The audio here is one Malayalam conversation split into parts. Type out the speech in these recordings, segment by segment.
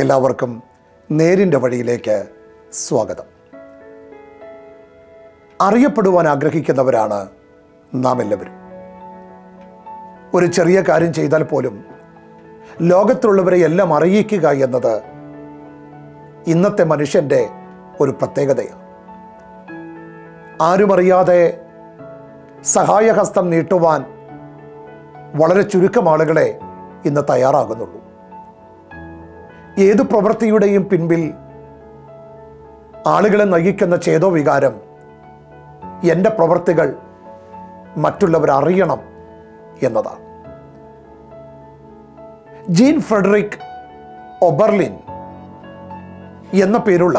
എല്ലാവർക്കും നേരിന്റെ വഴിയിലേക്ക് സ്വാഗതം. അറിയപ്പെടുവാൻ ആഗ്രഹിക്കുന്നവരാണ് നാം എല്ലാവരും ഒരു ചെറിയ കാര്യം ചെയ്താൽ പോലും ലോകത്തിലുള്ളവരെ എല്ലാം അറിയിക്കുക എന്നത് ഇന്നത്തെ മനുഷ്യന്റെ ഒരു പ്രത്യേകതയാണ്. ആരുമറിയാതെ സഹായഹസ്തം നീട്ടുവാൻ വളരെ ചുരുക്കം ആളുകളെ ഇന്ന് തയ്യാറാകുന്നുള്ളൂ. ഏത് പ്രവൃത്തിയുടെയും പിൻപിൽ ആളുകളെ നയിക്കുന്ന ചേതോ വികാരം എന്റെ പ്രവൃത്തികൾ മറ്റുള്ളവർ അറിയണം എന്നതാണ്. ജീൻ ഫ്രെഡറിക് ഒബർലിൻ എന്ന പേരുള്ള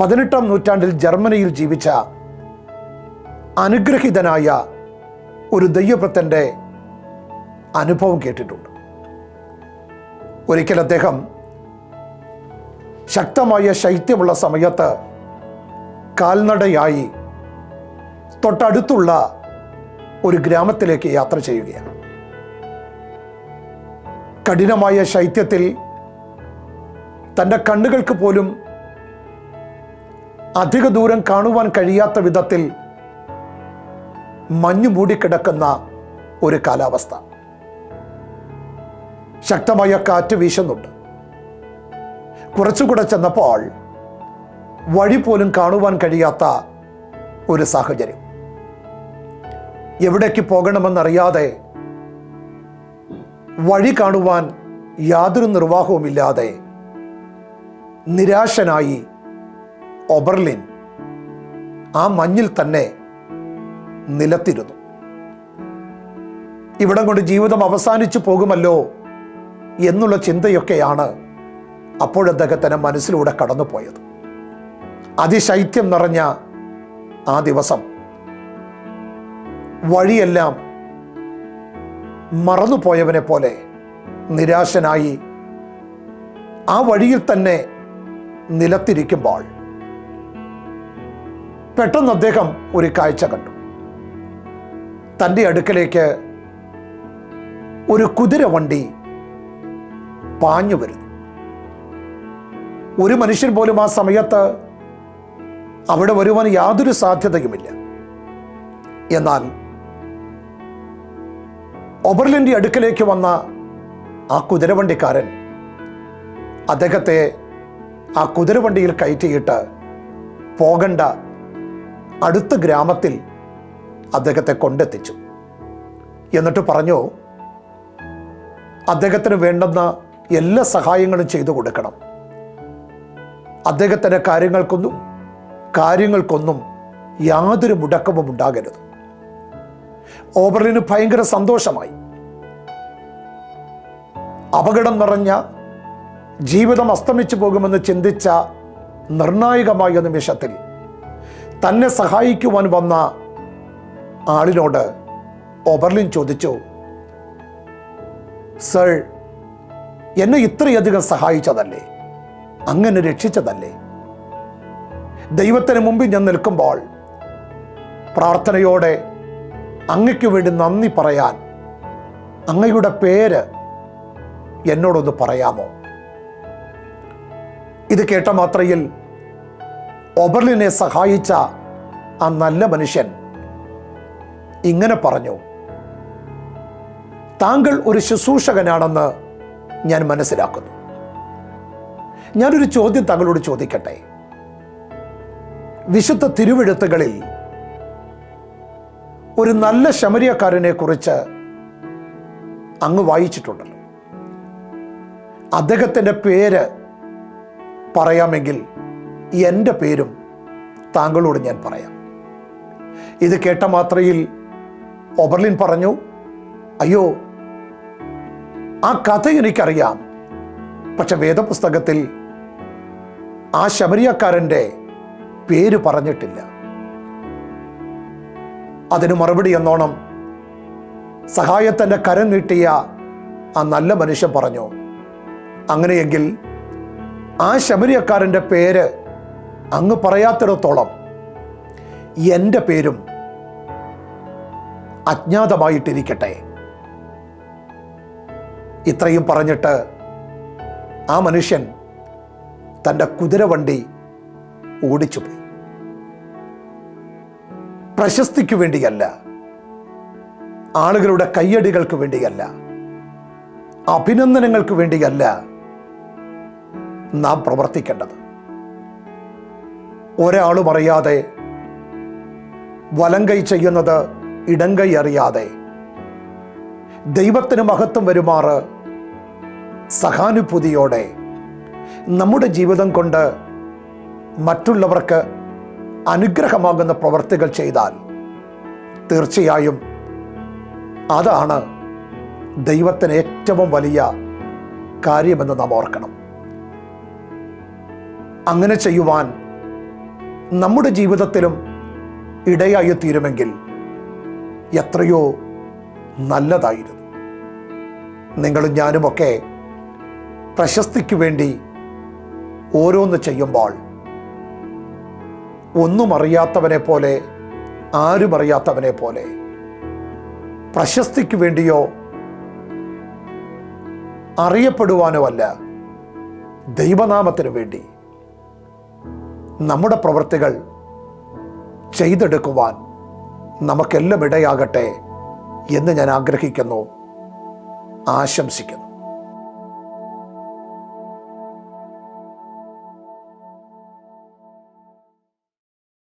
പതിനെട്ടാം നൂറ്റാണ്ടിൽ ജർമ്മനിയിൽ ജീവിച്ച അനുഗ്രഹീതനായ ഒരു ദൈവഭക്തന്റെ അനുഭവം കേട്ടിട്ടുണ്ട്. ഒരിക്കൽ അദ്ദേഹം ശക്തമായ ശൈത്യമുള്ള സമയത്ത് കാൽനടയായി തൊട്ടടുത്തുള്ള ഒരു ഗ്രാമത്തിലേക്ക് യാത്ര ചെയ്യുകയാണ്. കഠിനമായ ശൈത്യത്തിൽ തന്റെ കണ്ണുകൾക്ക് പോലും അധിക ദൂരം കാണുവാൻ കഴിയാത്ത വിധത്തിൽ മഞ്ഞു മൂടിക്കിടക്കുന്ന ഒരു കാലാവസ്ഥ. ശക്തമായ കാറ്റ് വീശുന്നുണ്ട്. കുറച്ചുകൂടെ ചെന്നപ്പോൾ വഴി പോലും കാണുവാൻ കഴിയാത്ത ഒരു സാഹചര്യം. എവിടേക്ക് പോകണമെന്നറിയാതെ വഴി കാണുവാൻ യാതൊരു നിർവാഹവുമില്ലാതെ നിരാശനായി ഒബർലിൻ ആ മഞ്ഞിൽ തന്നെ നിലത്തിരുന്നു. ഇവിടം കൊണ്ട് ജീവിതം അവസാനിച്ചു പോകുമല്ലോ എന്നുള്ള ചിന്തയൊക്കെയാണ് അപ്പോഴദ്ദേഹത്തിന് മനസ്സിലൂടെ കടന്നുപോയത്. അതിശൈത്യം നിറഞ്ഞ ആ ദിവസം വഴിയെല്ലാം മറന്നുപോയവനെ പോലെ നിരാശനായി ആ വഴിയിൽ തന്നെ നിലത്തിരിക്കുമ്പോൾ പെട്ടെന്ന് അദ്ദേഹം ഒരു കാഴ്ച കണ്ടു. തന്റെ അടുക്കലേക്ക് ഒരു കുതിര വണ്ടി പാഞ്ഞു വരുന്നു. ഒരു മനുഷ്യൻ പോലും ആ സമയത്ത് അവിടെ വരുവാൻ യാതൊരു സാധ്യതയുമില്ല. എന്നാൽ ഒബർലിന്റെ അടുക്കലേക്ക് വന്ന ആ കുതിരവണ്ടിക്കാരൻ അദ്ദേഹത്തെ ആ കുതിരവണ്ടിയിൽ കയറ്റിയിട്ട് പോകണ്ട അടുത്ത ഗ്രാമത്തിൽ അദ്ദേഹത്തെ കൊണ്ടെത്തിച്ചു. എന്നിട്ട് പറഞ്ഞു അദ്ദേഹത്തിന് വേണ്ടുന്ന എല്ലാ സഹായങ്ങളും ചെയ്തു കൊടുക്കണം. അദ്ദേഹത്തിന്റെ കാര്യങ്ങൾക്കൊന്നും കാര്യങ്ങൾക്കൊന്നും യാതൊരു മുടക്കവും ഉണ്ടാകരുത്. ഓബർലിന് ഭയങ്കര സന്തോഷമായി. അപകടം നിറഞ്ഞ ജീവിതം അസ്തമിച്ചു പോകുമെന്ന് ചിന്തിച്ച നിർണായകമായ നിമിഷത്തിൽ തന്നെ സഹായിക്കുവാൻ വന്ന ആളിനോട് ഓബർലിൻ ചോദിച്ചു സർ എന്നെ ഇത്രയധികം സഹായിച്ചതല്ലേ? അങ്ങനെ രക്ഷിച്ചതല്ലേ? ദൈവത്തിന് മുമ്പിൽ ഞാൻ നിൽക്കുമ്പോൾ പ്രാർത്ഥനയോടെ അങ്ങയ്ക്ക് വേണ്ടി നന്ദി പറയാൻ അങ്ങയുടെ പേര് എന്നോടൊന്ന് പറയാമോ? ഇത് കേട്ട മാത്രയിൽ ഒബർലിനെ സഹായിച്ച ആ നല്ല മനുഷ്യൻ ഇങ്ങനെ പറഞ്ഞു താങ്കൾ ഒരു ശുശ്രൂഷകനാണെന്ന് ഞാൻ മനസ്സിലാക്കുന്നു. ഞാനൊരു ചോദ്യം താങ്കളോട് ചോദിക്കട്ടെ? വിശുദ്ധ തിരുവെഴുത്തുകളിൽ ഒരു നല്ല ശമരിയക്കാരനെ കുറിച്ച് അങ്ങ് വായിച്ചിട്ടുണ്ടല്ലോ. അദ്ദേഹത്തിന്റെ പേര് പറയാമെങ്കിൽ എന്റെ പേരും താങ്കളോട് ഞാൻ പറയാം. ഇത് കേട്ട മാത്രയിൽ ഒബർലിൻ പറഞ്ഞു അയ്യോ ആ കഥ എനിക്കറിയാം. പക്ഷെ വേദപുസ്തകത്തിൽ ആ ശബരിയക്കാരന്റെ പേര് പറഞ്ഞിട്ടില്ല. അതിന് മറുപടി എന്നോണം സഹായത്തിന്റെ കരം നീട്ടിയ ആ നല്ല മനുഷ്യൻ പറഞ്ഞു. അങ്ങനെയെങ്കിൽ ആ ശബരിയക്കാരന്റെ പേര് അങ്ങ് പറയാത്തിടത്തോളം എന്റെ പേരും അജ്ഞാതമായിട്ടിരിക്കട്ടെ. ഇത്രയും പറഞ്ഞിട്ട് ആ മനുഷ്യൻ തന്റെ കുതിരവണ്ടി ഓടിച്ചുപോയി. പ്രശസ്തിക്ക് വേണ്ടിയല്ല ആളുകളുടെ കയ്യടികൾക്ക് വേണ്ടിയല്ല അഭിനന്ദനങ്ങൾക്ക് വേണ്ടിയല്ല നാം പ്രവർത്തിക്കേണ്ടത്. ഒരാളും അറിയാതെ വലം കൈ ചെയ്യുന്നത് ഇടം കൈ അറിയാതെ ദൈവത്തിന് മഹത്വം വരുമാറ് സഹാനുഭൂതിയോടെ നമ്മുടെ ജീവിതം കൊണ്ട് മറ്റുള്ളവർക്ക് അനുഗ്രഹമാകുന്ന പ്രവർത്തികൾ ചെയ്താൽ തീർച്ചയായും അതാണ് ദൈവത്തിന് ഏറ്റവും വലിയ കാര്യമെന്ന് നാം ഓർക്കണം. അങ്ങനെ ചെയ്യുവാൻ നമ്മുടെ ജീവിതത്തിലും ഇടയായി തീരുമെങ്കിൽ എത്രയോ നല്ലതായിരുന്നു. നിങ്ങളും ഞാനുമൊക്കെ പ്രശസ്തിക്ക് വേണ്ടി ഓരോന്ന് ചെയ്യുമ്പോൾ ഒന്നും അറിയാത്തവനെ പോലെ ആരും അറിയാത്തവനെ പോലെ പ്രശസ്തിക്ക് വേണ്ടിയോ അറിയപ്പെടുവാനോ അല്ല ദൈവനാമത്തിന് വേണ്ടി നമ്മുടെ പ്രവൃത്തികൾ ചെയ്തെടുക്കുവാൻ നമുക്കെല്ലാം ഇടയാകട്ടെ എന്ന് ഞാൻ ആഗ്രഹിക്കുന്നു. ആശംസിക്കുന്നു.